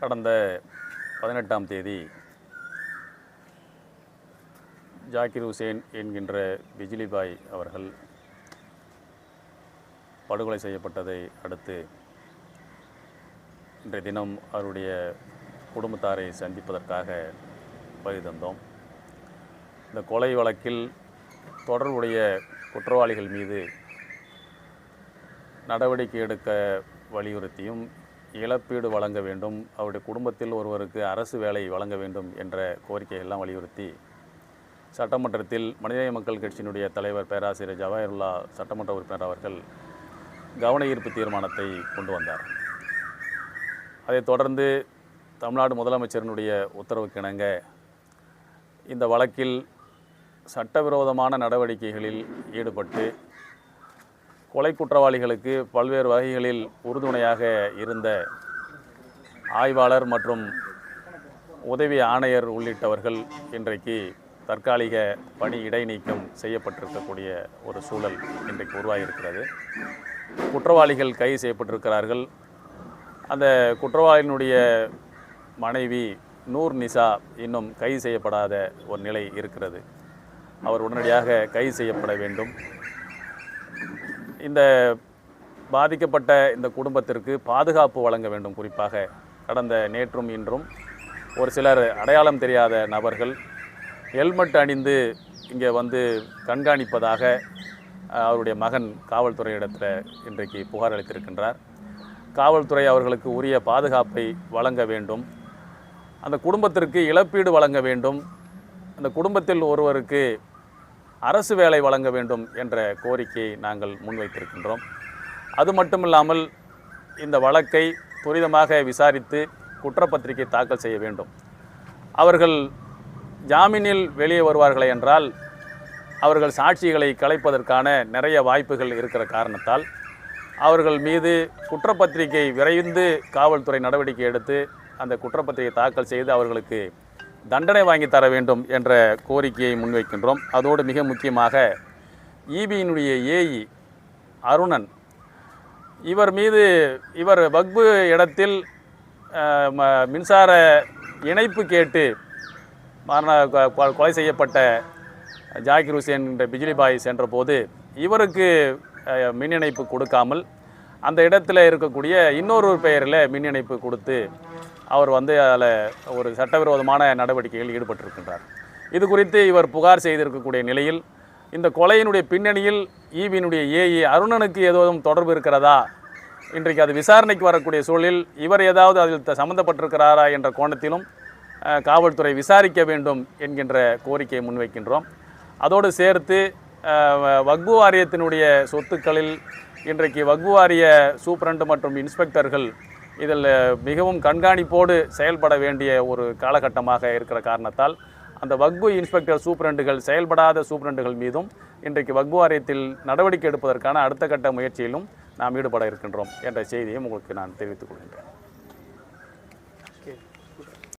கடந்த பதினெட்டாம் தேதி ஜாக்கிர் ஹுசேன் என்கின்ற பிஜிலிபாய் அவர்கள் படுகொலை செய்யப்பட்டதை அடுத்து இன்றைய தினம் அவருடைய குடும்பத்தாரை சந்திப்பதற்காக வருகை தந்தோம். இந்த கொலை வழக்கில் தொடர்புடைய குற்றவாளிகள் மீது நடவடிக்கை எடுக்க வலியுறுத்தியும் இழப்பீடு வழங்க வேண்டும் அவருடைய குடும்பத்தில் ஒருவருக்கு அரசு வேலை வழங்க வேண்டும் என்ற கோரிக்கையெல்லாம் வலியுறுத்தி சட்டமன்றத்தில் மனிதநேய மக்கள் கட்சியினுடைய தலைவர் பேராசிரியர் ஜவாஹருல்லா சட்டமன்ற உறுப்பினர் அவர்கள் கவன ஈர்ப்பு தீர்மானத்தை கொண்டு வந்தார். அதைத் தொடர்ந்து தமிழ்நாடு முதலமைச்சரினுடைய உத்தரவுக்கிணங்க இந்த வழக்கில் சட்டவிரோதமான நடவடிக்கைகளில் ஈடுபட்டு கொலை குற்றவாளிகளுக்கு பல்வேறு வகைகளில் உறுதுணையாக இருந்த ஆய்வாளர் மற்றும் உதவி ஆணையர் உள்ளிட்டவர்கள் இன்றைக்கு தற்காலிக பணி இடைநீக்கம் செய்யப்பட்டிருக்கக்கூடிய ஒரு சூழல் இன்றைக்கு உருவாகியிருக்கிறது. குற்றவாளிகள் கைது செய்யப்பட்டிருக்கிறார்கள். அந்த குற்றவாளியினுடைய மனைவி நூர் நிசா இன்னும் கைது செய்யப்படாத ஒரு நிலை இருக்கிறது. அவர் உடனடியாக கைது செய்யப்பட வேண்டும். இந்த பாதிக்கப்பட்ட இந்த குடும்பத்திற்கு பாதுகாப்பு வழங்க வேண்டும் குறிப்பாக. கடந்த நேற்றும் இன்றும் ஒரு சிலர் அடையாளம் தெரியாத நபர்கள் ஹெல்மெட் அணிந்து இங்கே வந்து கண்காணிப்பதாக அவருடைய மகன் காவல்துறையிடத்தில் இன்றைக்கு புகார் அளித்திருக்கின்றார். காவல்துறை அவர்களுக்கு உரிய பாதுகாப்பை வழங்க வேண்டும். அந்த குடும்பத்திற்கு இழப்பீடு வழங்க வேண்டும். அந்த குடும்பத்தில் ஒருவருக்கு அரசு வேலை வழங்க வேண்டும் என்ற கோரிக்கையை நாங்கள் முன்வைத்திருக்கின்றோம். அது மட்டுமில்லாமல் இந்த வழக்கை துரிதமாக விசாரித்து குற்றப்பத்திரிகை தாக்கல் செய்ய வேண்டும். அவர்கள் ஜாமீனில் வெளியே வருவார்களே என்றால் அவர்கள் சாட்சிகளை கலைப்பதற்கான நிறைய வாய்ப்புகள் இருக்கிற காரணத்தால் அவர்கள் மீது குற்றப்பத்திரிகை விரைந்து காவல்துறை நடவடிக்கை எடுத்து அந்த குற்றப்பத்திரிகை தாக்கல் செய்து அவர்களுக்கு தண்டனை வாங்கி தர வேண்டும் என்ற கோரிக்கையை முன்வைக்கின்றோம். அதோடு மிக முக்கியமாக ஈபியினுடைய ஏஇ அருணன். இவர் மீது இவர் வக்பு இடத்தில் ம- மின்சார இணைப்பு கேட்டு மரண கொ- கொ- கொலை செய்யப்பட்ட ஜாகிர் ஹுசேன் என்ற பிஜிலிபாய் சென்றபோது இவருக்கு மின் இணைப்பு கொடுக்காமல் அந்த இடத்துல இருக்கக்கூடிய இன்னொரு பெயரில் மின் இணைப்பு கொடுத்து அவர் வந்து அதில் ஒரு சட்டவிரோதமான நடவடிக்கையில் ஈடுபட்டிருக்கின்றார். இது குறித்து இவர் புகார் செய்திருக்கக்கூடிய நிலையில் இந்த கொலையினுடைய பின்னணியில் ஈவியினுடைய ஏஇ அருணனுக்கு ஏதோதும் தொடர்பு இருக்கிறதா? இன்றைக்கு அது விசாரணைக்கு வரக்கூடிய சூழலில் இவர் ஏதாவது அதில் சம்மந்தப்பட்டிருக்கிறாரா என்ற கோணத்திலும் காவல்துறை விசாரிக்க வேண்டும் என்கின்ற கோரிக்கையை முன்வைக்கின்றோம். அதோடு சேர்த்து வ- வக்பு வாரியத்தினுடைய சொத்துக்களில் இன்றைக்கு வக்பு வாரிய சூப்பரண்டு மற்றும் இன்ஸ்பெக்டர்கள் இதில் மிகவும் கண்காணிப்போடு செயல்பட வேண்டிய ஒரு காலகட்டமாக இருக்கிற காரணத்தால் அந்த வக்பு இன்ஸ்பெக்டர் சூப்பரண்டுகள் செயல்படாத சூப்பரண்டுகள் மீதும் இன்றைக்கு வக்பு வாரியத்தில் நடவடிக்கை எடுப்பதற்கான அடுத்த கட்ட முயற்சியிலும் நாம் ஈடுபட இருக்கின்றோம் என்ற செய்தியும் உங்களுக்கு நான் தெரிவித்துக் கொள்கின்றேன்.